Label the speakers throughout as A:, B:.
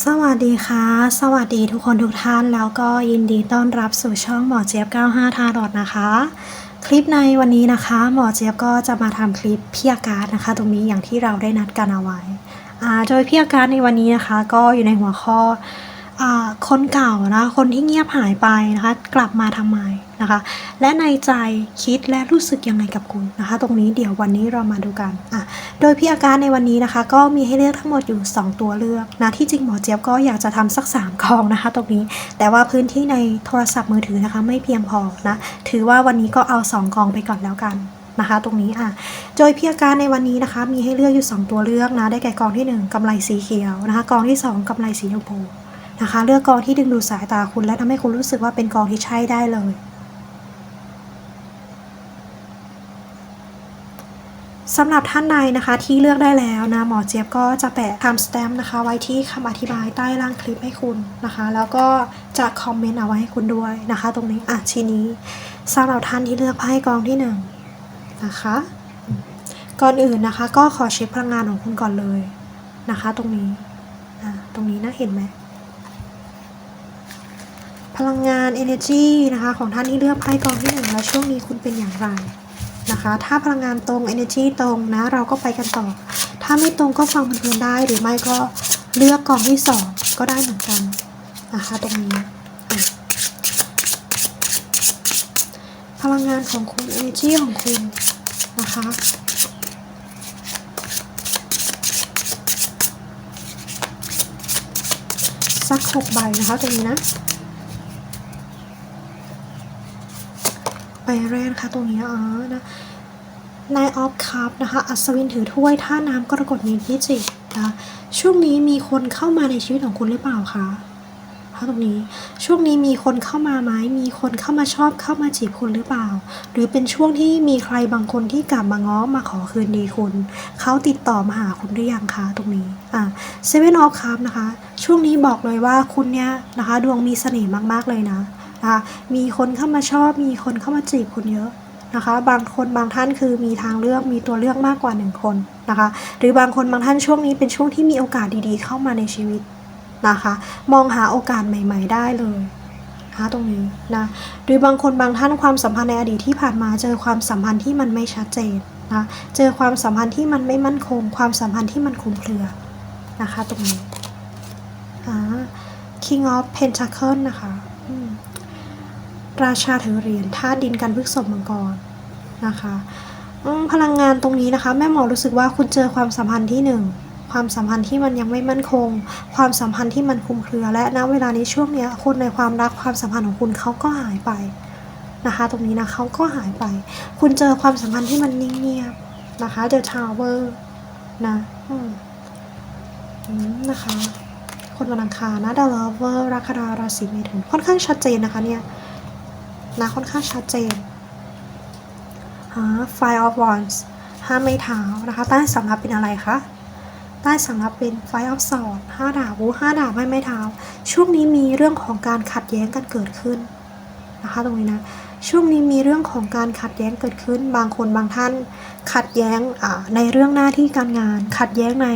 A: สวัสดีค่ะ สวัสดีทุกคนทุกท่านแล้วก็ยินดีต้อนรับสู่ช่องหมอเจี๊ยบ 95 ทารอดนะคะ คลิปในวันนี้นะคะ หมอเจี๊ยบก็จะมาทำคลิปพี่อาการนะคะ ตรงนี้อย่างที่เราได้นัดกันเอาไว้อ่าโดยพี่อาการในวันนี้นะคะ ก็อยู่ในหัวข้ออ่าคนเก่านะคนที่เงียบหายไปนะคะ กลับมาทำไม นะคะ และในใจคิดและรู้สึกยังไงกับคุณนะคะ ตรงนี้เดี๋ยววันนี้เรามาดูกันอะโดยพี่อาการในวันนี้นะคะ ก็มีให้เลือกทั้งหมดอยู่ 2 ตัวเลือกนะที่จริงหมอเจี๊ยบก็อยากจะทำสัก3กองนะคะ ตรงนี้แต่ว่าพื้นที่ในโทรศัพท์มือถือนะคะ ไม่เพียงพอนะถือว่าวันนี้ก็เอา 2กองไปก่อนแล้วกันนะคะตรงนี้อะโดยพี่อาการในวันนี้นะคะ มีให้เลือกอยู่ 2 ตัวเลือกนะ ได้แก่กองที่ 1กำไรสีเขียวนะคะกองที่ 2กำไรสีชมพูนะคะ เลือกกองที่ดึงดูดสายตาคุณและทำให้คุณรู้สึกว่าเป็นกองที่ใช่ได้เลย สำหรับท่านใดนะคะที่เลือกได้แล้วนะหมอเจี๊ยบก็จะแปะ time stamp นะคะ ไว้ที่คำอธิบายใต้ล่างคลิปให้คุณนะคะ แล้วก็จะคอมเมนต์เอาไว้ให้คุณด้วยนะคะ ตรงนี้อะทีนี้สำหรับท่านที่เลือกไพ่กองที่หนึ่งนะคะ ก่อนอื่นนะคะ ก็ขอเช็คพลังงานของคุณก่อนเลยนะคะ ตรงนี้อะตรงนี้นะเห็นไหมพลังงาน energy นะคะ ของท่านที่เลือกไพ่กองที่หนึ่งแล้วช่วงนี้คุณเป็นอย่างไร นะคะ ถ้าพลังงานตรง energy ตรงนะ เราก็ไปกันต่อ ถ้าไม่ตรงก็ฟังเพลินๆได้หรือไม่ก็เลือกกองที่สองก็ได้เหมือนกันนะคะตรงนี้ พลังงานของคุณ energy ของคุณนะคะสักหกใบนะคะตรงนี้นะ ใบแรกนะคะตรงนี้อ๋อนะนายออฟคัพนะคะ อัศวินถือถ้วยท่าน้ำกรกฎมีพิจิกนะช่วงนี้มีคนเข้ามาในชีวิตของคุณหรือเปล่าคะคะตรงนี้ ช่วงนี้มีคนเข้ามาไหมมีคนเข้ามาชอบเข้ามาจีบคุณหรือเปล่า หรือเป็นช่วงที่มีใครบางคนที่กลับมาง้อมาขอคืนดีคุณ เขาติดต่อมาหาคุณหรือยังคะตรงนี้อ่าเซเว่นออฟคัพนะคะ ช่วงนี้บอกเลยว่าคุณเนี้ยนะคะ ดวงมีเสน่ห์มากๆเลยนะ นะคะมีคนเข้ามาชอบ มีคนเข้ามาจีบคุณเยอะนะคะ บางคนบางท่านคือมีทางเลือกมีตัวเลือกมากกว่าหนึ่งคนนะคะ หรือบางคนบางท่านช่วงนี้เป็นช่วงที่มีโอกาสดีๆ เข้ามาในชีวิตนะคะ มองหาโอกาสใหม่ ๆ ได้เลยนะคะตรงนี้นะหรือบางคนบางท่านความสัมพันธ์ในอดีตที่ผ่านมาเจอความสัมพันธ์ที่มันไม่ชัดเจนนะเจอความสัมพันธ์ที่มันไม่มั่นคง ความสัมพันธ์ที่มันคลุมเครือนะคะตรงนี้อ่า King of Pentacle นะคะอืม ราชาถือเหรียญธาตุดินกันพฤกษบมังกรนะคะพลังงานตรงนี้นะคะ แม่หมอรู้สึกว่าคุณเจอความสัมพันธ์ที่หนึ่งความสัมพันธ์ที่มันยังไม่มั่นคง ความสัมพันธ์ที่มันคลุมเครือ และณเวลานี้ช่วงเนี้ยคนในความรักความสัมพันธ์ของคุณเขาก็หายไปนะคะ ตรงนี้นะเขาก็หายไป คุณเจอความสัมพันธ์ที่มันนิ่งเงียบนะคะ The Tower นะอืมอืมนะคะ คนวันอังคารนะ The Lover รักดาราศีเมถุนค่อนข้างชัดเจนนะคะเนี่ย นะค่อนข้างชัดเจนหา Five of Wands ห้าไม้เท้านะคะ ใต้สำรับเป็นอะไรคะ ใต้สำรับเป็น Five of Swords ห้าดาบห้าดาบไม่ไม้เท้า ช่วงนี้มีเรื่องของการขัดแย้งกันเกิดขึ้นนะคะตรงนี้นะ ช่วงนี้มีเรื่องของการขัดแย้งเกิดขึ้น บางคนบางท่าน ขัดแย้งในเรื่องหน้าที่การงาน ขัดแย้งใน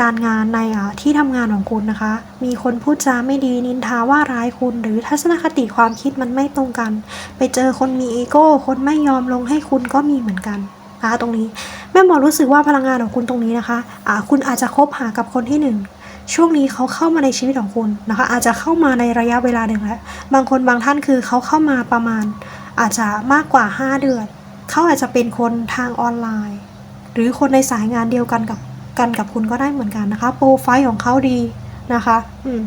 A: การงานในอ่าที่ทำงานของคุณนะคะ มีคนพูดจาไม่ดีนินทาว่าร้ายคุณหรือทัศนคติความคิดมันไม่ตรงกัน ไปเจอคนมีอีโก้ คนไม่ยอมลงให้คุณก็มีเหมือนกันนะคะตรงนี้แม่หมอรู้สึกว่าพลังงานของคุณตรงนี้นะคะอ่าคุณอาจจะคบหากับคนที่หนึ่งช่วงนี้เขาเข้ามาในชีวิตของคุณนะคะ อาจจะเข้ามาในระยะเวลาหนึ่งแล้ว บางคนบางท่านคือเขาเข้ามาประมาณ อาจจะมากกว่า 5 เดือน เขาอาจจะเป็นคนทางออนไลน์ หรือคนในสายงานเดียวกันกับ กันกับคุณก็ได้เหมือนกันนะคะ โปรไฟล์ของเขาดีนะคะอืม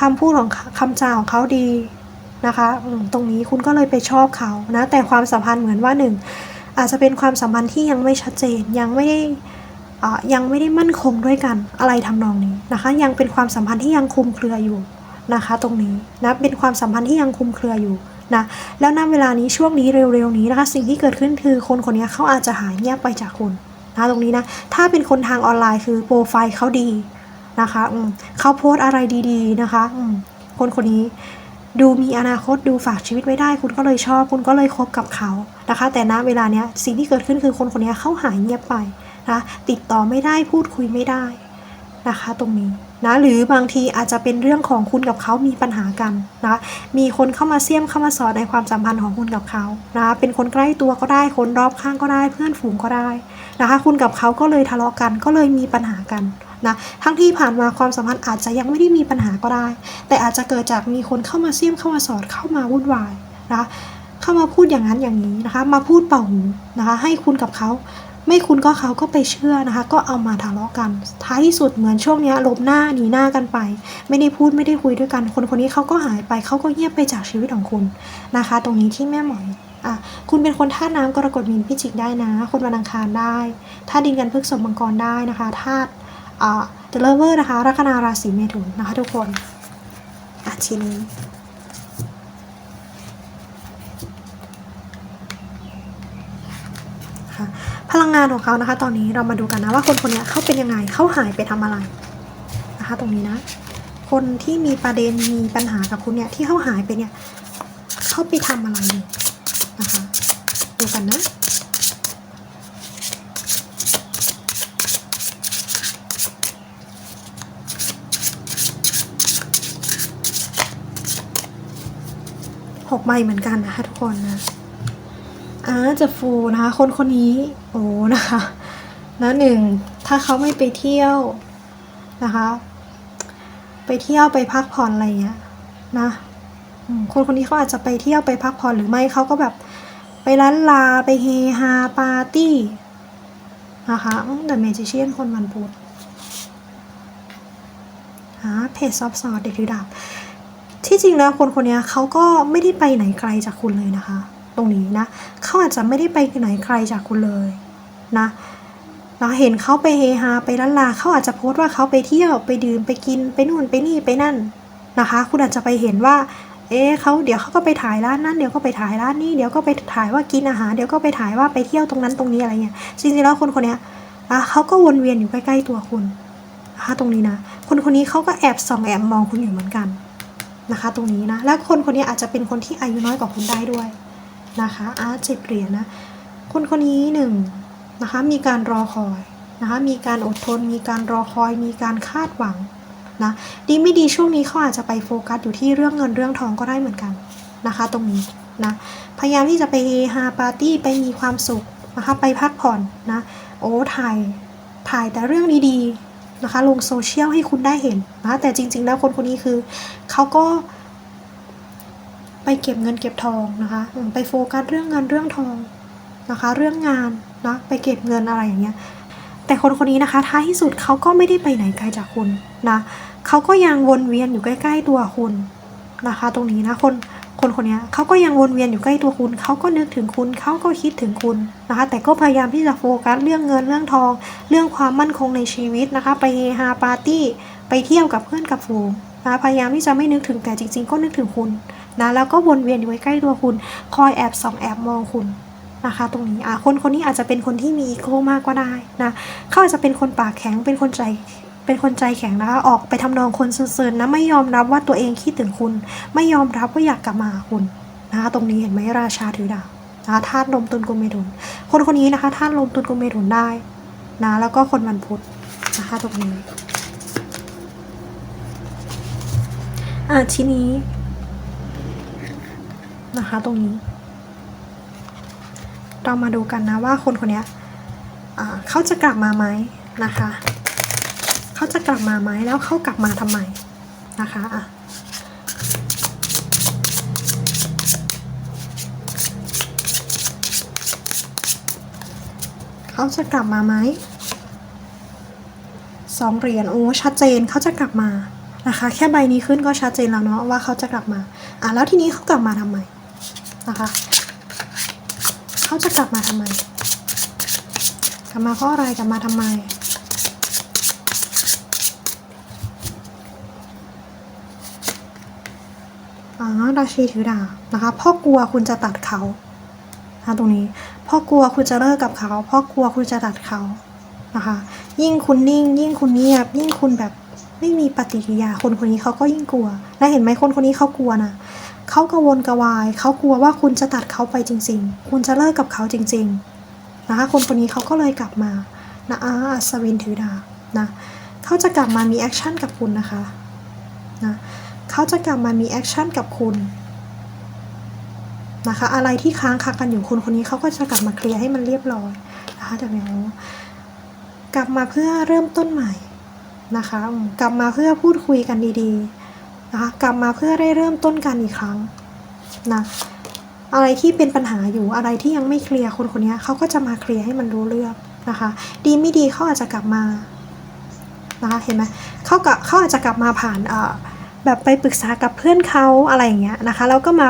A: คำพูดของคำจาของเขาดีนะคะตรงนี้คุณก็เลยไปชอบเขานะ แต่ความสัมพันธ์เหมือนว่าหนึ่งอาจจะเป็นความสัมพันธ์ที่ยังไม่ชัดเจนยังไม่ได้ยังไม่ได้มั่นคงด้วยกันอะไรทำนองนี้นะคะ ยังเป็นความสัมพันธ์ที่ยังคลุมเครืออยู่นะคะ ตรงนี้นะเป็นความสัมพันธ์ที่ยังคลุมเครืออยู่นะแล้วณเวลานี้ช่วงนี้เร็วๆนี้นะคะ สิ่งที่เกิดขึ้นคือคนคนนี้เขาอาจจะหายเงียบไปจากคุณ นะตรงนี้นะ ถ้าเป็นคนทางออนไลน์คือโปรไฟล์เขาดีนะคะอืมเขาโพสอะไรดีๆนะคะอืมคนคนนี้ดูมีอนาคตดูฝากชีวิตไว้ได้ คุณก็เลยชอบ คุณก็เลยคบกับเขานะคะ แต่ณเวลาเนี้ยสิ่งที่เกิดขึ้นคือคนคนนี้เขาหายเงียบไปนะติดต่อไม่ได้พูดคุยไม่ได้นะคะ ตรงนี้ นะหรือบางทีอาจจะเป็นเรื่องของคุณกับเขามีปัญหากันนะมีคนเข้ามาเสี่ยมเข้ามาสอนในความสัมพันธ์ของคุณกับเขานะเป็นคนใกล้ตัวก็ได้คนรอบข้างก็ได้เพื่อนฝูงก็ได้นะคะคุณกับเขาก็เลยทะเลาะกันก็เลยมีปัญหากันนะทั้งที่ผ่านมาความสัมพันธ์อาจจะยังไม่ได้มีปัญหาก็ได้ แต่อาจจะเกิดจากมีคนเข้ามาเสี่ยมเข้ามาสอนเข้ามาวุ่นวายนะเข้ามาพูดอย่างนั้นอย่างนี้นะคะ มาพูดเป่าหูนะคะ ให้คุณกับเขา ไม่คุณก็เขาก็ไปเชื่อนะคะ ก็เอามาทะเลาะกัน ท้ายที่สุดเหมือนช่วงเนี้ยลบหน้าหนีหน้ากันไป ไม่ได้พูดไม่ได้คุยด้วยกัน คนคนนี้เขาก็หายไปเขาก็เงียบไปจากชีวิตของคุณนะคะ ตรงนี้ที่แม่หมอยอะคุณเป็นคนธาตุน้ำกรกฎมีนพิจิกได้นะ คนวันอังคารได้ธาตุดินกันพฤกษบมังกรได้นะคะธาตุอ่าเดลเวอร์นะคะ ลัคนาราศีเมถุนนะคะ ทุกคนอะทีนี้ ค่ะพ ลังงานของเขานะคะ ตอนนี้เรามาดูกันนะว่าคนคนนี้เขาเป็นยังไงเขาหายไปทำอะไรนะคะ ตรงนี้นะ คนที่มีประเด็นมีปัญหากับคุณเนี่ยที่เขาหายไปเนี่ยเขาไปทำอะไรอยู่นะคะดูกันนะหกใบเหมือนกันนะคะทุกคนนะ อาจะฟูนะคะคนคนนี้โอ้นะคะนะหนึ่งถ้าเขาไม่ไปเที่ยวนะคะ ไปเที่ยวไปพักผ่อนอะไรเงี้ยนะคนคนนี้เขาอาจจะไปเที่ยวไปพักผ่อนหรือไม่เขาก็แบบไปร้านลาไปเฮฮาปาร์ตี้นะคะแต่เมจิเชียนคนวันพุธหาเพจซอฟซอร์เด็กถือดาบที่จริงแล้วคนคนนี้เขาก็ไม่ได้ไปไหนไกลจากคุณเลยนะคะ ตรงนี้นะเขาอาจจะไม่ได้ไปไหนไกลจากคุณเลยนะเราเห็นเขาไปเฮฮาไปล้านลาเขาอาจจะโพสต์ว่าเขาไปเที่ยวไปดื่มไปกินไปนู่นไปนี่ไปนั่นนะคะ คุณอาจจะไปเห็นว่า เอ๊เขาเดี๋ยวเขาก็ไปถ่ายร้านนั้นเดี๋ยวก็ไปถ่ายร้านนี้เดี๋ยวก็ไปถ่ายว่ากินอาหารเดี๋ยวก็ไปถ่ายว่าไปเที่ยวตรงนั้นตรงนี้อะไรเงี้ยจริงๆแล้วคนคนนี้อะเขาก็วนเวียนอยู่ใกล้ๆตัวคุณนะคะตรงนี้นะ คนคนนี้เขาก็แอบส่องแอบมองคุณอยู่เหมือนกันนะคะ ตรงนี้นะ และคนคนนี้อาจจะเป็นคนที่อายุน้อยกว่าคุณได้ด้วย นะคะอาร์ตเจ็ดเหรียญนะคนคนนี้หนึ่งนะคะมีการรอคอยนะคะมีการอดทน มีการรอคอย มีการคาดหวังนะดีไม่ดีช่วงนี้เขาอาจจะไปโฟกัสอยู่ที่เรื่องเงินเรื่องทองก็ได้เหมือนกันนะคะ ตรงนี้นะพยายามที่จะไปเฮฮาปาร์ตี้ไปมีความสุขนะคะไปพักผ่อนนะโอ้ถ่ายถ่ายแต่เรื่องดีๆนะคะลงโซเชียลให้คุณได้เห็นนะแต่จริง ๆ แล้วคนคนนี้คือเขาก็ ไปเก็บเงินเก็บทองนะคะไปโฟกัสเรื่องเงินเรื่องทองนะคะ เรื่องงานนะไปเก็บเงินอะไรอย่างเงี้ยแต่คนคนนี้นะคะท้ายที่สุดเขาก็ไม่ได้ไปไหนไกลจากคุณนะเขาก็ยังวนเวียนอยู่ใกล้ ๆ ตัวคุณนะคะ ตรงนี้นะคนคนคนนี้เขาก็ยังวนเวียนอยู่ใกล้ตัวคุณ เขาก็นึกถึงคุณ เขาก็คิดถึงคุณนะคะ แต่ก็พยายามที่จะโฟกัสเรื่องเงินเรื่องทอง เรื่องความมั่นคงในชีวิตนะคะ ไปเฮฮาปาร์ตี้ ไปเที่ยวกับเพื่อนกับฝูงนะคะ พยายามที่จะไม่นึกถึงแต่จริง ๆ ก็นึกถึงคุณ นะแล้วก็วนเวียนอยู่ใกล้ตัวคุณ คอยแอบส่องแอบมองคุณนะคะ ตรงนี้อะคนคนนี้อาจจะเป็นคนที่มีอีโก้มากก็ได้นะเขาอาจจะเป็นคนปากแข็งเป็นคนใจเป็นคนใจแข็งนะคะออกไปทำนองคนซิร์นๆนะไม่ยอมรับว่าตัวเองคิดถึงคุณ ไม่ยอมรับว่าอยากกลับมาคุณนะคะตรงนี้เห็นไหมราชาถือดาบนะธาตุลมตุลกุมเมถุน คนคนนี้นะคะธาตุลมตุลกุมเมถุนได้นะแล้วก็คนวันพุธนะคะตรงนี้อะทีนี้ นะคะ ตรงนี้ เรามาดูกันนะว่าคนคนนี้เขาจะกลับมาไหมนะคะ เขาจะกลับมาไหมแล้วเขากลับมาทำไมนะคะอะเขาจะกลับมาไหมสองเหรียญโอ้ชัดเจนเขาจะกลับมานะคะ แค่ใบนี้ขึ้นก็ชัดเจนแล้วเนาะว่าเขาจะกลับมาอะแล้วทีนี้เขากลับมาทำไม นะคะ เขาจะกลับมาทำไม กลับมาเพราะอะไรกลับมาทำไม อ๋อราชีถือดาบนะคะพ่อกลัวคุณจะตัดเขานะคะตรงนี้พ่อกลัวคุณจะเลิกกับเขาพ่อกลัวคุณจะตัดเขานะคะ ยิ่งคุณนิ่ง ยิ่งคุณเงียบ ยิ่งคุณแบบไม่มีปฏิกิริยาคนคนนี้เขาก็ยิ่งกลัว และเห็นไหมคนคนนี้เขากลัวนะ เขากังวลกระวาย เขากลัวว่าคุณจะตัดเขาไปจริง ๆ คุณจะเลิกกับเขาจริง ๆ นะคะ คนคนนี้เขาก็เลยกลับมา นะอาอัศวินถือดาบนะ เขาจะกลับมามีแอคชั่นกับคุณนะคะ นะ เขาจะกลับมามีแอคชั่นกับคุณนะคะ อะไรที่ค้างคากันอยู่คุณคนนี้เขาก็จะกลับมาเคลียร์ให้มันเรียบร้อยนะคะเดี๋ยวนี้กลับมาเพื่อเริ่มต้นใหม่นะคะ กลับมาเพื่อพูดคุยกันดีๆ นะคะกลับมาเพื่อได้เริ่มต้นกันอีกครั้งนะอะไรที่เป็นปัญหาอยู่อะไรที่ยังไม่เคลียร์คนคนนี้เขาก็จะมาเคลียร์ให้มันรู้เรื่องนะคะ ดีไม่ดีเขาอาจจะกลับมานะคะเห็นไหมเขากับเขาอาจจะกลับมาผ่านเอ่อแบบไปปรึกษากับเพื่อนเขาอะไรอย่างเงี้ยนะคะแล้วก็มา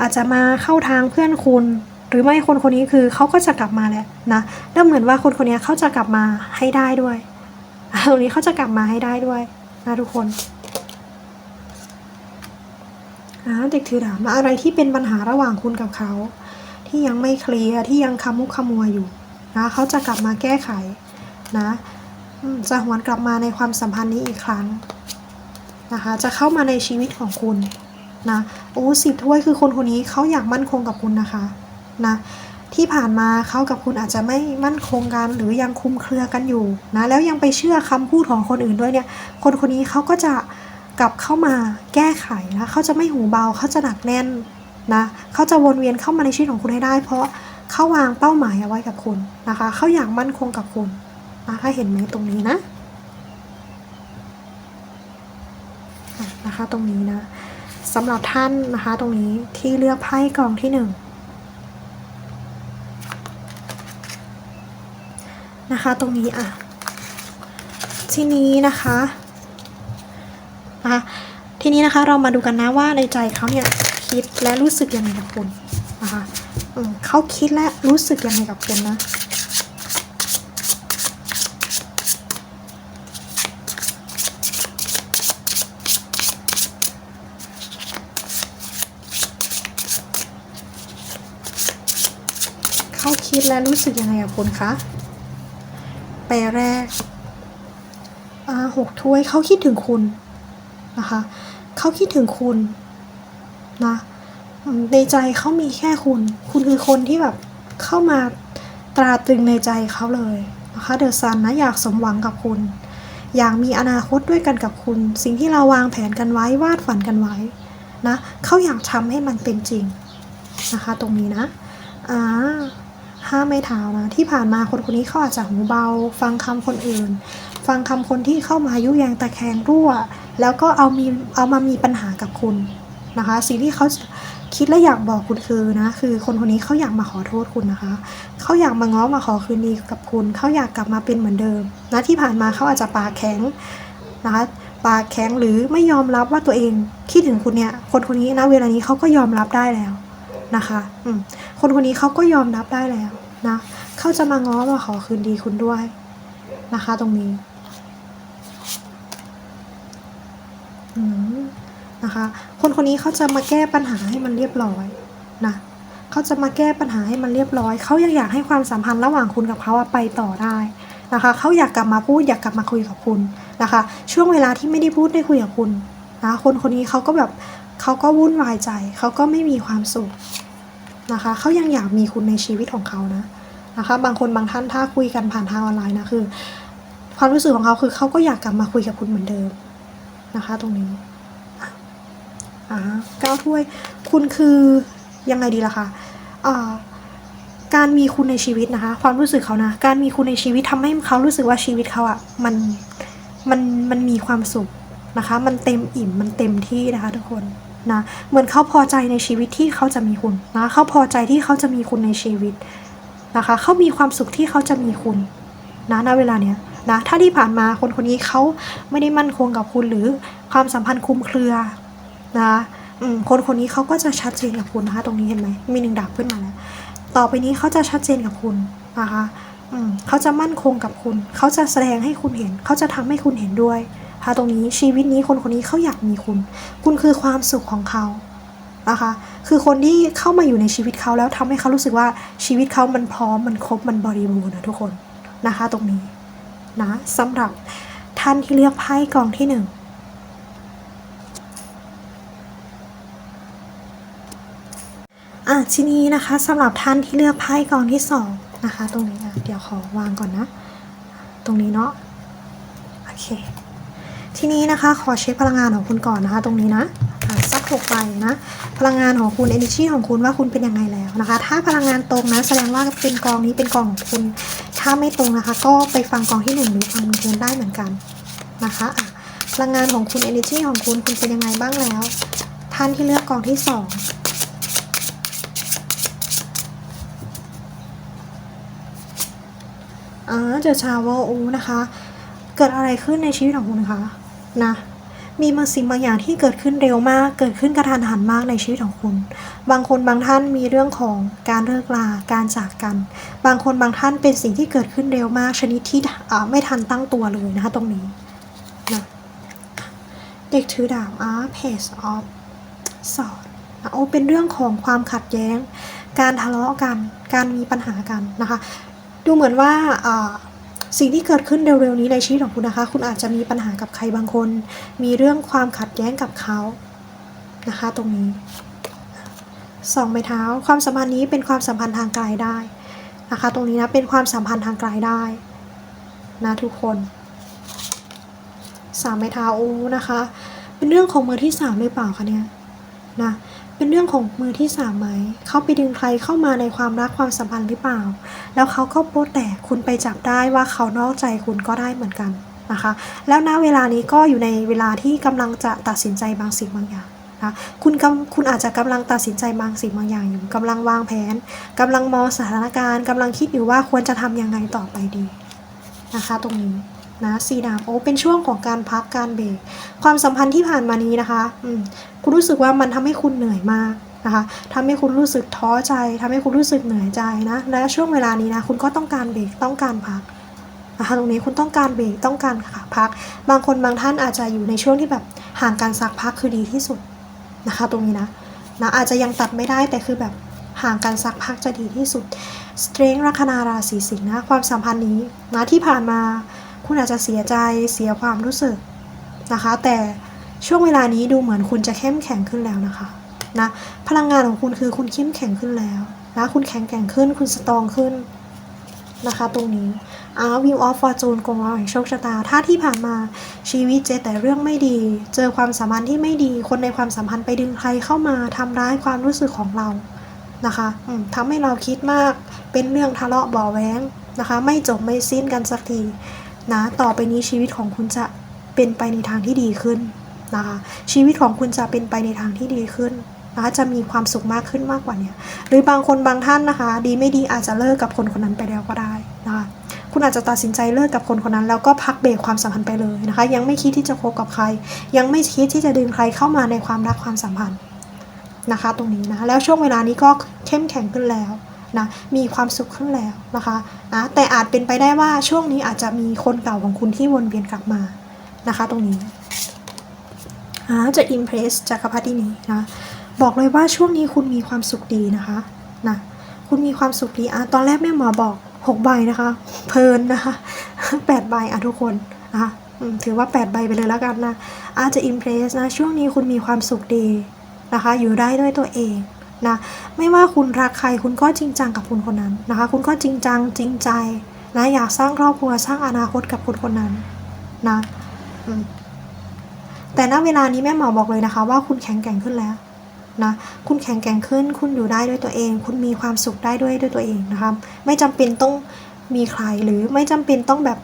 A: อาจจะมาเข้าทางเพื่อนคุณ หรือไม่คนคนนี้คือเขาก็จะกลับมาแหละนะแล้วเหมือนว่าคนคนนี้เขาจะกลับมาให้ได้ด้วยตรงนี้เขาจะกลับมาให้ได้ด้วยนะทุกคน อ่าเด็กถือดาบมาอะไรที่เป็นปัญหาระหว่างคุณกับเขา ที่ยังไม่เคลียร์ที่ยังคำมุกขมัวอยู่นะเขาจะกลับมาแก้ไขนะจะหวนกลับมาในความสัมพันธ์นี้อีกครั้งนะคะจะเข้ามาในชีวิตของคุณนะโอ้สิบถ้วยคือคนคนนี้เขาอยากมั่นคงกับคุณนะคะนะที่ผ่านมาเขากับคุณอาจจะไม่มั่นคงกันหรือยังคุมเครือกันอยู่นะแล้วยังไปเชื่อคำพูดของคนอื่นด้วยเนี่ย คนคนนี้เขาก็จะ กลับเข้ามาแก้ไขนะเขาจะไม่หูเบาเขาจะหนักแน่นนะเขาจะวนเวียนเข้ามาในชีวิตของคุณให้ได้ เพราะเขาวางเป้าหมายเอาไว้กับคุณนะคะเขาอยากมั่นคงกับคุณนะคะเห็นไหมตรงนี้นะอะนะคะตรงนี้นะสำหรับท่านนะคะตรงนี้ที่เลือกไพ่กองที่หนึ่งนะคะตรงนี้อะ ทีนี้นะคะ นะคะทีนี้นะคะเรามาดูกันนะว่าในใจเขาเนี่ยคิดและรู้สึกยังไงกับคุณนะคะเขาคิดและรู้สึกยังไงกับคุณนะเขาคิดและรู้สึกยังไงกับคุณคะแปลแรกหกถ้วยเขาคิดถึงคุณ นะคะเขาคิดถึงคุณนะในใจเขามีแค่คุณ คุณคือคนที่แบบเข้ามาตราตรึงในใจเขาเลยนะคะเดอะซันนะอยากสมหวังกับคุณ อยากมีอนาคตด้วยกันกับคุณ สิ่งที่เราวางแผนกันไว้วาดฝันกันไว้นะเขาอยากทำให้มันเป็นจริงนะคะ ตรงนี้นะอ่าห้ามไม่เท้านะที่ผ่านมาคนคนนี้เขาอาจจะหูเบา ฟังคำคนอื่น ฟังคำคนที่เข้ามายุแยงตะแคงรั่ว แล้วก็เอามีเอามามีปัญหากับคุณนะคะ สิ่งที่เขาคิดและอยากบอกคุณคือนะคือคนคนนี้เขาอยากมาขอโทษคุณนะคะเขาอยากมาง้อมาขอคืนดีกับคุณเขาอยากกลับมาเป็นเหมือนเดิมนะที่ผ่านมาเขาอาจจะปากแข็งนะคะปากแข็งหรือไม่ยอมรับว่าตัวเองคิดถึงคุณเนี่ยคนคนนี้นะเวลานี้เขาก็ยอมรับได้แล้วนะคะอืมคนคนนี้เขาก็ยอมรับได้แล้วนะเขาจะมาง้อมาขอคืนดีคุณด้วยนะคะ ตรงนี้ อืม นะคะ คนคนนี้เขาจะมาแก้ปัญหาให้มันเรียบร้อยนะเขาจะมาแก้ปัญหาให้มันเรียบร้อย เขายังอยากให้ความสัมพันธ์ระหว่างคุณกับเขาไปต่อได้นะคะ เขาอยากกลับมาพูดอยากกลับมาคุยกับคุณนะคะ ช่วงเวลาที่ไม่ได้พูดได้คุยกับคุณนะคนคนนี้เขาก็แบบเขาก็วุ่นวายใจ เขาก็ไม่มีความสุขนะคะ เขายังอยากมีคุณในชีวิตของเขานะนะคะ บางคนบางท่านถ้าคุยกันผ่านทางออนไลน์นะคือ ความรู้สึกของเขาคือเขาก็อยากกลับมาคุยกับคุณเหมือนเดิมนะคะ ตรงนี้ อ่าเก้าถ้วย คุณคือยังไงดีล่ะคะอ่าการมีคุณในชีวิตนะคะ ความรู้สึกเขานะ การมีคุณในชีวิตทำให้เขารู้สึกว่าชีวิตเขาอะ่ะมันมันมันมีความสุขนะคะ มันเต็มอิ่มมันเต็มที่นะคะทุกคนนะเหมือนเขาพอใจในชีวิตที่เขาจะมีคุณนะเขาพอใจที่เขาจะมีคุณในชีวิตนะคะเขามีความสุขที่เขาจะมีคุณนะณเวลาเนี้ยนะถ้าที่ผ่านมาคนคนนี้เขาไม่ได้มั่นคงกับคุณหรือความสัมพันธ์คลุมเครือ นะคนคนนี้เขาก็จะชัดเจนกับคุณนะคะ ตรงนี้เห็นไหมมีหนึ่งดาบขึ้นมาแล้ว ต่อไปนี้เขาจะชัดเจนกับคุณนะคะเขาจะมั่นคงกับคุณ เขาจะแสดงให้คุณเห็น เขาจะทำให้คุณเห็นด้วยนะคะตรงนี้ชีวิตนี้คนคนนี้เขาอยากมีคุณ คุณคือความสุขของเขานะคะคือคนที่เข้ามาอยู่ในชีวิตเขาแล้วทำให้เขารู้สึกว่าชีวิตเขามันพร้อมมันครบมันบริบูรณ์นะทุกคนนะคะ ตรงนี้นะสำหรับท่านที่เลือกไพ่กองที่หนึ่ง อะทีนี้นะคะสำหรับท่านที่เลือกไพ่กองที่สองนะคะ ตรงนี้อะเดี๋ยวขอวางก่อนนะ ตรงนี้เนาะโอเค ทีนี้นะคะขอเช็คพลังงานของคุณก่อนนะคะ ตรงนี้นะสักหกใบนะ พลังงานของคุณ energy ของคุณว่าคุณเป็นยังไงแล้วนะคะ ถ้าพลังงานตรงนะ แสดงว่าเป็นกองนี้เป็นกองของคุณ ถ้าไม่ตรงนะคะ ก็ไปฟังกองที่หนึ่งหรือฟังเพื่อนได้เหมือนกันนะคะะพลังงานของคุณ energy ของคุณคุณเป็นยังไงบ้างแล้ว ท่านที่เลือกกองที่สองอ่า เจอชาววอูนะคะ เกิดอะไรขึ้นในชีวิตของคุณคะนะมีบางสิ่งบางอย่างที่เกิดขึ้นเร็วมาก เกิดขึ้นกระทันหันมากในชีวิตของคุณ บางคนบางท่านมีเรื่องของการเลิกลา การจากกัน บางคนบางท่านเป็นสิ่งที่เกิดขึ้นเร็วมาก ชนิดที่ไม่ทันตั้งตัวเลยนะคะตรงนี้นะเด็กถือดาบอาเพสออฟสอดโอเป็นเรื่องของความขัดแย้ง การทะเลาะกัน การมีปัญหากันนะคะ ดูเหมือนว่าอ่า สิ่งที่เกิดขึ้นเร็วๆนี้ในชีวิตของคุณนะคะ คุณอาจจะมีปัญหากับใครบางคน มีเรื่องความขัดแย้งกับเขานะคะ ตรงนี้สองไม้เท้า ความสัมพันธ์นี้เป็นความสัมพันธ์ทางไกลได้นะคะ ตรงนี้นะเป็นความสัมพันธ์ทางไกลได้นะทุกคนสามไม้เท้าอู้นะคะ เป็นเรื่องของมือที่สามหรือเปล่าคะเนี่ยนะ เป็นเรื่องของมือที่สามไหม เขาไปดึงใครเข้ามาในความรักความสัมพันธ์หรือเปล่า แล้วเขาก็โป๊ะแตกคุณไปจับได้ว่าเขานอกใจคุณก็ได้เหมือนกันนะคะ แล้วณเวลานี้ก็อยู่ในเวลาที่กำลังจะตัดสินใจบางสิ่งบางอย่างนะคุณกำคุณอาจจะกำลังตัดสินใจบางสิ่งบางอย่างอยู่กำลังวางแผนกำลังมองสถานการณ์กำลังคิดอยู่ว่าควรจะทำยังไงต่อไปดีนะคะ ตรงนี้ นะสีดำโอ้เป็นช่วงของการพักการเบรกความสัมพันธ์ที่ผ่านมานี้นะคะอืมคุณรู้สึกว่ามันทำให้คุณเหนื่อยมากนะคะทำให้คุณรู้สึกท้อใจทำให้คุณรู้สึกเหนื่อยใจนะและช่วงเวลานี้นะคุณก็ต้องการเบรกต้องการพักนะคะตรงนี้คุณต้องการเบรกต้องการพัก บางคนบางท่านอาจจะอยู่ในช่วงที่แบบห่างการซักพักคือดีที่สุดนะคะ ตรงนี้นะนะอาจจะยังตัดไม่ได้แต่คือแบบห่างการซักพักจะดีที่สุดสเตรงลัคนาราศีสิงห์นะความสัมพันธ์นี้นะที่ผ่านมา คุณอาจจะเสียใจเสียความรู้สึกนะคะ แต่ช่วงเวลานี้ดูเหมือนคุณจะเข้มแข็งขึ้นแล้วนะคะนะพลังงานของคุณคือคุณเข้มแข็งขึ้นแล้วนะคุณแข็งแกร่งขึ้นคุณสตรองขึ้นนะคะ ตรงนี้อาวิวออฟฟอร์จูนกงล้อแห่งโชคชะตา ถ้าที่ผ่านมาชีวิตเจแต่เรื่องไม่ดี เจอความสัมพันธ์ที่ไม่ดี คนในความสัมพันธ์ไปดึงใครเข้ามาทำร้ายความรู้สึกของเรานะคะอืมทำให้เราคิดมากเป็นเรื่องทะเลาะบาะแว้งนะคะ ไม่จบไม่สิ้นกันสักที นะต่อไปนี้ชีวิตของคุณจะเป็นไปในทางที่ดีขึ้นนะคะชีวิตของคุณจะเป็นไปในทางที่ดีขึ้นนะคะจะมีความสุขมากขึ้นมากกว่านี้หรือบางคนบางท่านนะคะ ดีไม่ดีอาจจะเลิกกับคนคนนั้นไปแล้วก็ได้นะคะคุณอาจจะตัดสินใจเลิกกับคนคนนั้นแล้วก็พักเบรกความสัมพันธ์ไปเลยนะคะ ยังไม่คิดที่จะคบกับใคร ยังไม่คิดที่จะดึงใครเข้ามาในความรักความสัมพันธ์นะคะ ตรงนี้นะแล้วช่วงเวลานี้ก็เข้มแข็งขึ้นแล้ว นะมีความสุขขึ้นแล้วนะคะนะแต่อาจเป็นไปได้ว่าช่วงนี้อาจจะมีคนเก่าของคุณที่วนเวียนกลับมานะคะตรงนี้จะอิมเพรสจากกรพรรดินี้นะบอกเลยว่าช่วงนี้คุณมีความสุขดีนะคะนะคุณมีความสุขดีอะตอนแรกแม่หมอบอกหกใบนะคะเพลินนะคะแปดใบอะทุกคนนะคะถือว่าแปดใบไปเลยแล้วกันนะอาจจะอิมเพรสนะช่วงนี้คุณมีความสุขดีนะคะ อยู่ได้ด้วยตัวเอง นะไม่ว่าคุณรักใครคุณก็จริงจังกับคนคนนั้นนะคะ คุณก็จริงจังจริงใจนะอยากสร้างครอบครัวสร้างอนาคตกับคนคนนั้นนะแต่ณเวลานี้แม่หมอบอกเลยนะคะ ว่าคุณแข็งแกร่งขึ้นแล้วนะคุณแข็งแกร่งขึ้น คุณอยู่ได้ด้วยตัวเอง คุณมีความสุขได้ด้วยด้วยตัวเองนะคะไม่จำเป็นต้องมีใครหรือไม่จำเป็นต้องแบบ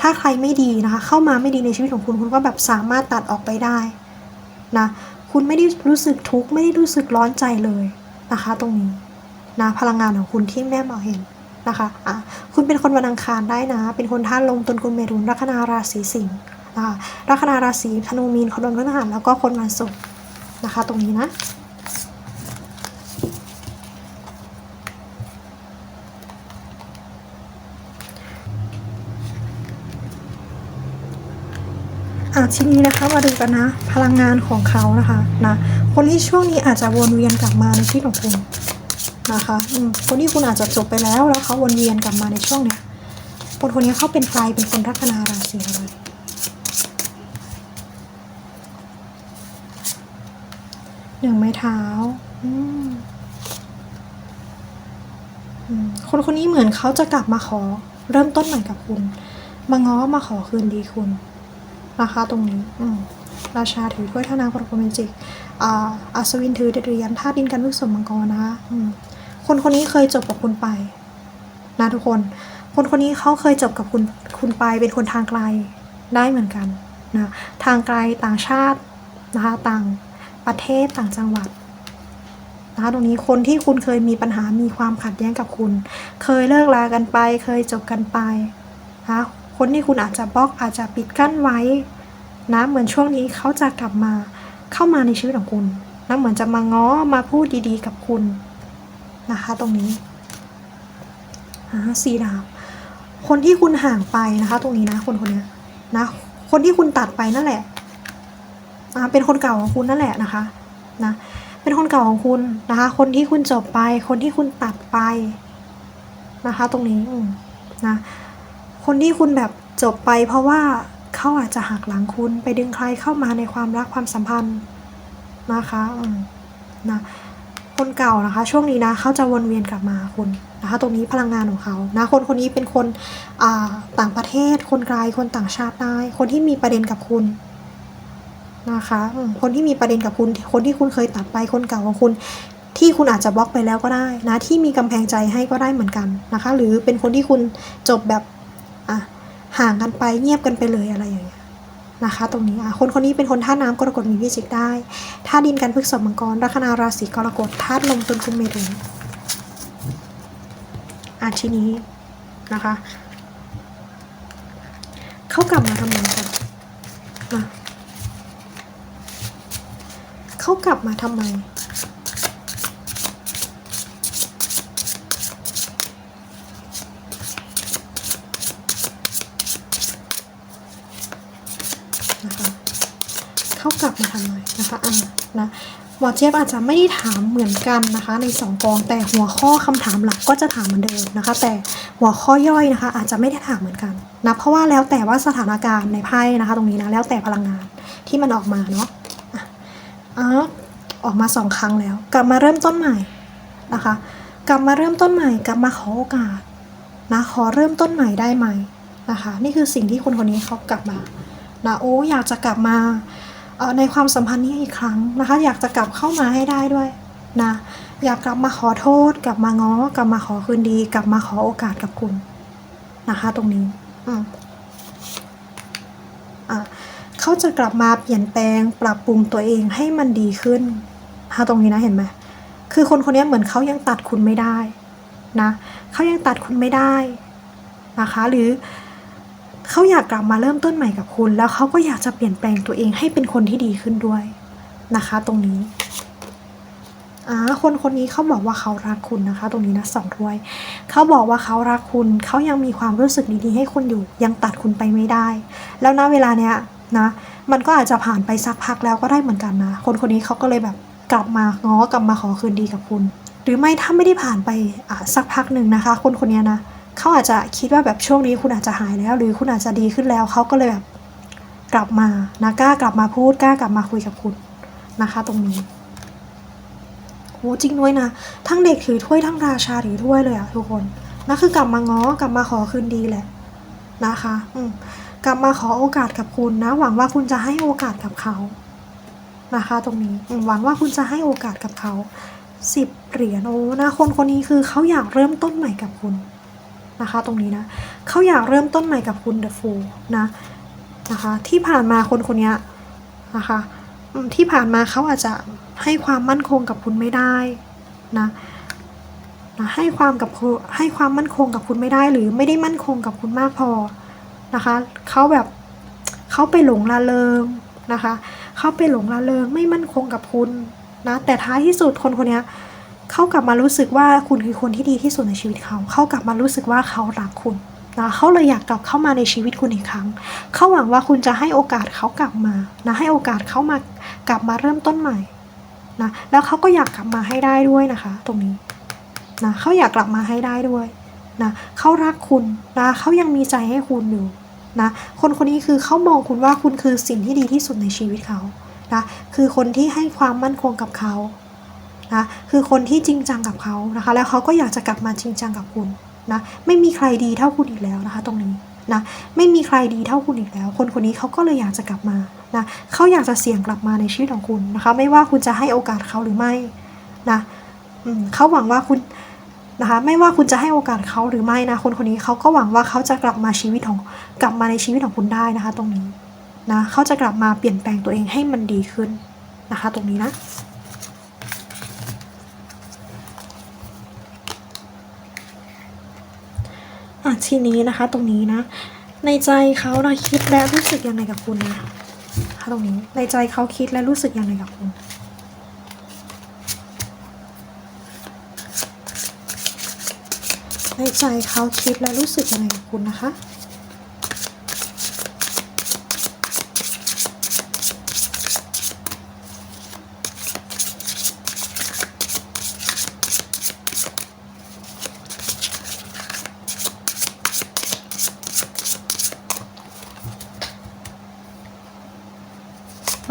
A: ถ้าใครไม่ดีนะคะ เข้ามาไม่ดีในชีวิตของคุณคุณก็แบบสามารถตัดออกไปได้นะ คุณไม่ได้รู้สึกทุกข์ไม่ได้รู้สึกร้อนใจเลยนะคะ ตรงนี้นะพลังงานของคุณที่แม่หมอเห็นนะคะอะคุณเป็นคนวันอังคารได้นะ เป็นคนท่านลมตุลกุลเมรุนลัคนาราศีสิงห์นะคะลัคนาราศีธนูมีนคนวันพฤหัสแล้วก็คนวันศุกร์นะคะ ตรงนี้นะ อะทีนี้นะคะมาดูกันนะ พลังงานของเขานะคะนะคนที่ช่วงนี้อาจจะวนเวียนกลับมาในชีวิตของคุณนะคะคนที่คุณอาจจะจบไปแล้วแล้วเขาวนเวียนกลับมาในช่วงเนี้ยคนคนนี้เขาเป็นใครเป็นคนลัคนาราศีอะไรหนึ่งไม้เท้าคนคนนี้เหมือนเขาจะกลับมาขอ เริ่มต้นใหม่กับคุณ มาง้อมาขอคืนดีคุณ นะคะตรงนี้อืราชาถือถ้วยท่านางกรกเมจิกอ่าอัศวินถือเหรียญธาตุดินกันพึกสมมังกรนะคะคนคนนี้เคยจบกับคุณไป นะทุกคน คนคนนี้เขาเคยจบกับคุณคุณไปเป็นคนทางไกลได้เหมือนกันนะทางไกลต่างชาตินะคะต่างประเทศต่างจังหวัดนะคะตรงนี้คนที่คุณเคยมีปัญหามีความขัดแย้งกับคุณ เคยเลิกลากันไป เคยจบกันไปนะค คนที่คุณอาจจะบล็อกอาจจะปิดกั้นไว้นะเหมือนช่วงนี้เขาจะกลับมาเข้ามาในชีวิตของคุณนะเหมือนจะมาง้อมาพูดดีๆกับคุณนะคะ ตรงนี้สี่ดาบคนที่คุณห่างไปนะคะ ตรงนี้นะคนคนนี้นะ คนที่คุณตัดไปนั่นแหละอ่าเป็นคนเก่าของคุณนั่นแหละนะคะนะเป็นคนเก่าของคุณนะคะ คนที่คุณจบไป คนที่คุณตัดไปนะคะ ตรงนี้นะ คนที่คุณแบบจบไปเพราะว่าเขาอาจจะหักหลังคุณไปดึงใครเข้ามาในความรักความสัมพันธ์นะคะนะคนเก่านะคะ ช่วงนี้นะเขาจะวนเวียนกลับมาคุณนะคะ ตรงนี้พลังงานของเขานะคนคนนี้เป็นคนอ่าต่างประเทศ คนไกลคนต่างชาติได้คนที่มีประเด็นกับคุณนะคะคนที่มีประเด็นกับคุณ คนที่คุณเคยตัดไปคนเก่าของคุณ ที่คุณอาจจะบล็อกไปแล้วก็ได้นะที่มีกำแพงใจให้ก็ได้เหมือนกันนะคะ หรือเป็นคนที่คุณจบแบบ อะห่างกันไปเงียบกันไปเลยอะไรอย่างเงี้ยนะคะ ตรงนี้อะคนคนนี้เป็นคนท่าน้ำกรกฎมีพิจิกได้ท่าดินกันพฤกษบมังกรลัคนาราศีกรกฎธาตุลมตุลคุมเมถุนอะทีนี้นะคะเขากลับมาทำไมกันนะเขากลับมาทำไม นะคะเขากลับมาทำไมนะอ่านะหมอเจี๊ยบอาจจะไม่ได้ถามเหมือนกันนะคะ ในสองกองแต่หัวข้อคำถามหลักก็จะถามเหมือนเดิมนะคะ แต่หัวข้อย่อยนะคะ อาจจะไม่ได้ถามเหมือนกันนะเพราะว่าแล้วแต่ว่าสถานการณ์ในไพ่นะคะ ตรงนี้นะแล้วแต่พลังงานที่มันออกมาเนาะอะออกมาสองครั้งแล้ว กลับมาเริ่มต้นใหม่นะคะ กลับมาเริ่มต้นใหม่ กลับมาขอโอกาสนะขอเริ่มต้นใหม่ได้ไหมนะคะ นี่คือสิ่งที่คนคนนี้เขากลับมานะโอ้อยากจะกลับมา ในความสัมพันธ์นี้อีกครั้งนะคะ อยากจะกลับเข้ามาให้ได้ด้วยนะอยากกลับมาขอโทษ กลับมาง้อ กลับมาขอคืนดี กลับมาขอโอกาสกับคุณนะคะ ตรงนี้อืมอะเขาจะกลับมาเปลี่ยนแปลง ปรับปรุงตัวเองให้มันดีขึ้นนะคะตรงนี้นะเห็นไหมคือคนคนนี้เหมือนเขายังตัดคุณไม่ได้นะเขายังตัดคุณไม่ได้นะคะ หรือ เขาอยากกลับมาเริ่มต้นใหม่กับคุณ แล้วเขาก็อยากจะเปลี่ยนแปลงตัวเองให้เป็นคนที่ดีขึ้นด้วยนะคะ ตรงนี้อ่าคนคนนี้เขาบอกว่าเขารักคุณนะคะ ตรงนี้นะสองถ้วยเขาบอกว่าเขารักคุณ เขายังมีความรู้สึกดีๆ ให้คุณอยู่ ยังตัดคุณไปไม่ได้ แล้วณเวลาเนี้ยนะ มันก็อาจจะผ่านไปสักพักแล้วก็ได้เหมือนกันนะ คนคนนี้เขาก็เลยแบบกลับมาง้อกลับมาขอคืนดีกับคุณ หรือไม่ถ้าไม่ได้ผ่านไปอ่าสักพักหนึ่งนะคะ คนคนนี้นะ เขาอาจจะคิดว่าแบบช่วงนี้คุณอาจจะหายแล้ว หรือคุณอาจจะดีขึ้นแล้วเขาก็เลยแบบกลับมานะกล้ากลับมาพูดกล้ากลับมาคุยกับคุณนะคะ ตรงนี้โหจริงด้วยนะ ทั้งเด็กถือถ้วยทั้งราชาถือถ้วยเลยอะทุกคนนั่นคือกลับมาง้อกลับมาขอคืนดีแหละนะคะ อืมกลับมาขอโอกาสกับคุณนะ หวังว่าคุณจะให้โอกาสกับเขานะคะ ตรงนี้หวังว่าคุณจะให้โอกาสกับเขาสิบเหรียญโอ้นะคนคนนี้คือเขาอยากเริ่มต้นใหม่กับคุณ นะคะ ตรงนี้นะเขาอยากเริ่มต้นใหม่กับคุณเดอะฟูนะนะคะ ที่ผ่านมาคนคนนี้นะคะที่ผ่านมาเขาอาจจะให้ความมั่นคงกับคุณไม่ได้นะนะให้ความกับคุณให้ความมั่นคงกับคุณไม่ได้ หรือไม่ได้มั่นคงกับคุณมากพอนะคะเขาแบบเขาไปหลงละเลงนะคะเขาไปหลงละเลงไม่มั่นคงกับคุณนะแต่ท้ายที่สุดคนคนนี้ เขากลับมารู้สึกว่าคุณคือคนที่ดีที่สุดในชีวิตเขา เขากลับมารู้สึกว่าเขารักคุณนะเขาเลยอยากกลับเข้ามาในชีวิตคุณอีกครั้ง เขาหวังว่าคุณจะให้โอกาสเขากลับมานะให้โอกาสเขามากลับมาเริ่มต้นใหม่นะแล้วเขาก็อยากกลับมาให้ได้ด้วยนะคะ ตรงนี้นะเขาอยากกลับมาให้ได้ด้วยนะเขารักคุณนะเขายังมีใจให้คุณอยู่นะคนคนนี้คือเขามองคุณว่าคุณคือสิ่งที่ดีที่สุดในชีวิตเขานะคือคนที่ให้ความมั่นคงกับเขา นะคือคนที่จริงจังกับเขานะคะ แล้วเขาก็อยากจะกลับมาจริงจังกับคุณนะไม่มีใครดีเท่าคุณอีกแล้วนะคะ ตรงนี้นะไม่มีใครดีเท่าคุณอีกแล้ว คนคนนี้เขาก็เลยอยากจะกลับมานะเขาอยากจะเสี่ยงกลับมาในชีวิตของคุณนะคะ ไม่ว่าคุณจะให้โอกาสเขาหรือไม่นะเขาหวังว่าคุณนะคะไม่ว่าคุณจะให้โอกาสเขาหรือไม่นะคนคนนี้เขาก็หวังว่าเขาจะกลับมาชีวิตของกลับมาในชีวิตของคุณได้นะคะ ตรงนี้นะเขาจะกลับมาเปลี่ยนแปลงตัวเองให้มันดีขึ้นนะคะ ตรงนี้นะ อะ ทีนี้นะคะ ตรงนี้นะ ในใจเขานะคิดและรู้สึกยังไงกับคุณนะนะคะตรงนี้ในใจเขาคิดและรู้สึกยังไงกับคุณในใจเขาคิดและรู้สึกยังไงกับคุณนะคะ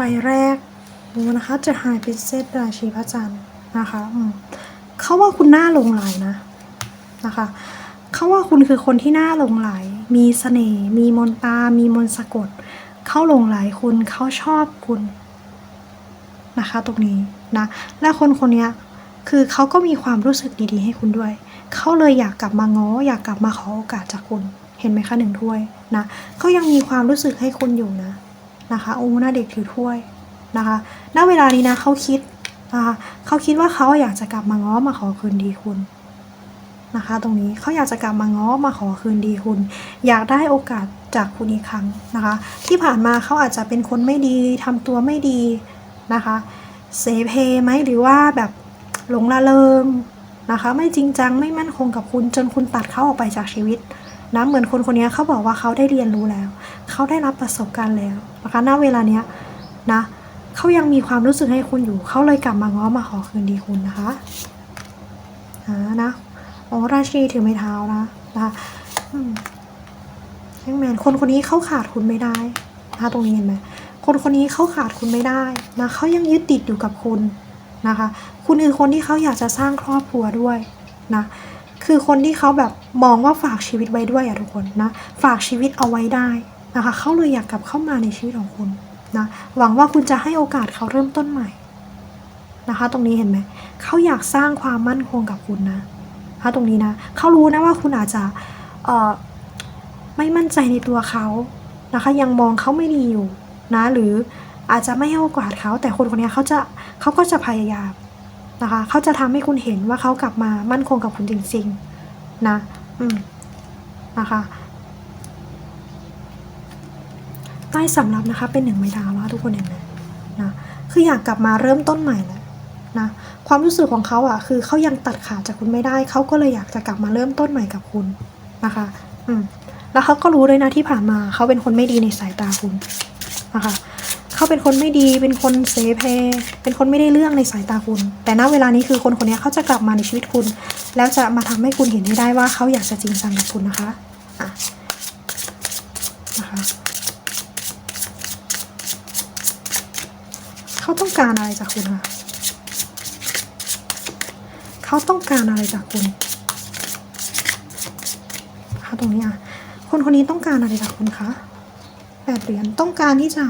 A: ใบแรกดูนะคะ จะหายเป็นเซตราชีพระจันทร์นะคะเขาว่าคุณน่าหลงไหลนะนะคะเขาว่าคุณคือคนที่น่าหลงไหล มีเสน่ห์มีมนตา มีมนสะกด เขาหลงไหลคุณเขาชอบคุณนะคะ ตรงนี้นะ และคนคนนี้คือเขาก็มีความรู้สึกดีๆ ให้คุณด้วย เขาเลยอยากกลับมาง้ออยากกลับมาขอโอกาสจากคุณ เห็นไหมคะหนึ่งถ้วยนะเขายังมีความรู้สึกให้คุณอยู่นะ นะคะโอ้หน้าเด็กถือถ้วยนะคะณเวลานี้นะเขาคิดนะคะเขาคิดว่าเขาอยากจะกลับมาง้อมาขอคืนดีคุณนะคะ ตรงนี้เขาอยากจะกลับมาง้อมาขอคืนดีคุณ อยากได้โอกาสจากคุณอีกครั้งนะคะ ที่ผ่านมาเขาอาจจะเป็นคนไม่ดีทำตัวไม่ดีนะคะเสเพไหมหรือว่าแบบหลงละเริงนะคะ ไม่จริงจังไม่มั่นคงกับคุณจนคุณตัดเขาออกไปจากชีวิตนะเหมือนคนคนนี้เขาบอกว่าเขาได้เรียนรู้แล้ว เขาได้รับประสบการณ์แล้วนะคะณเวลาเนี้ยนะเขายังมีความรู้สึกให้คุณอยู่ เขาเลยกลับมาง้อมาขอคืนดีคุณนะคะอ่านะโอ้ราชีถือไม้เท้านะนะคะอืมแฮงแมนคนคนนี้เขาขาดคุณไม่ได้นะคะตรงนี้เห็นไหมคนคนนี้เขาขาดคุณไม่ได้นะเขายังยึดติดอยู่กับคุณนะคะ คุณคือคนที่เขาอยากจะสร้างครอบครัวด้วยนะคือคนที่เขาแบบมองว่าฝากชีวิตไว้ด้วยอะทุกคนนะ ฝากชีวิตเอาไว้ได้ นะคะเขาเลยอยากกลับเข้ามาในชีวิตของคุณนะหวังว่าคุณจะให้โอกาสเขาเริ่มต้นใหม่นะคะ ตรงนี้เห็นไหมเขาอยากสร้างความมั่นคงกับคุณนะนะคะตรงนี้นะเขารู้นะว่าคุณอาจจะไม่มั่นใจในตัวเขานะคะ ยังมองเขาไม่ดีอยู่นะหรืออาจจะไม่ให้โอกาสเขาแต่คนคนนี้เขาจะเขาก็จะพยายามนะคะเขาจะทำให้คุณเห็นว่าเขากลับมามั่นคงกับคุณจริงๆนะอืมนะคะ ใต้สำรับนะคะเป็นหนึ่งไม้ดาวแล้วทุกคนเห็นไหมนะคืออยากกลับมาเริ่มต้นใหม่แหละนะความรู้สึกของเขาอะคือเขายังตัดขาดจากคุณไม่ได้ เขาก็เลยอยากจะกลับมาเริ่มต้นใหม่กับคุณนะคะอืมแล้วเขาก็รู้ด้วยนะที่ผ่านมาเขาเป็นคนไม่ดีในสายตาคุณนะคะเขาเป็นคนไม่ดีเป็นคนเสเพเป็นคนไม่ได้เรื่องในสายตาคุณ แต่ณเวลานี้คือคนคนนี้เขาจะกลับมาในชีวิตคุณ แล้วจะมาทำให้คุณเห็นให้ได้ว่าเขาอยากจะจริงจังกับคุณนะคะอะนะคะ เขาต้อง การอะไรจากคุณคะเขาต้องการอะไรจากคุณคะตรงนี้อะคนคนนี้ต้องการอะไรจากคุณคะแปดเหรียญต้องการที่จะ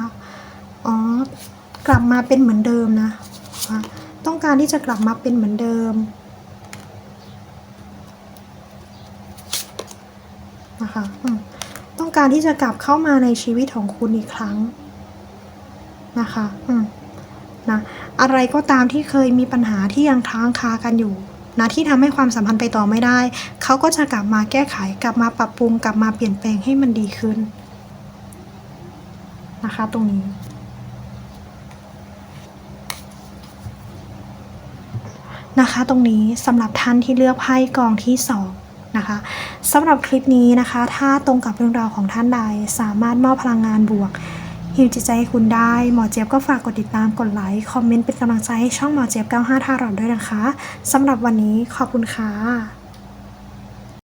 A: อ๋อกลับมาเป็นเหมือนเดิมนะะต้องการที่จะกลับมาเป็นเหมือนเดิมนะคะอืมต้องการที่จะกลับเข้ามาในชีวิตของคุณอีกครั้งนะคะ อืม นะอะไรก็ตามที่เคยมีปัญหาที่ยังค้างคากันอยู่นะที่ทำให้ความสัมพันธ์ไปต่อไม่ได้ เขาก็จะกลับมาแก้ไขกลับมาปรับปรุงกลับมาเปลี่ยนแปลงให้มันดีขึ้นนะคะตรงนี้ นะคะตรงนี้สำหรับท่านที่เลือกไพ่กองที่2นะคะสำหรับคลิปนี้นะคะ ถ้าตรงกับเรื่องราวของท่านใดสามารถมอบพลังงานบวก ฮิวจิตใจให้คุณได้ หมอเจี๊ยบก็ฝากกดติดตามกดไลค์ คอมเมนต์เป็นกำลังใจให้ช่องหมอเจี๊ยบ95ท่าหลอดด้วยนะคะสำหรับวันนี้ขอบคุณค่ะ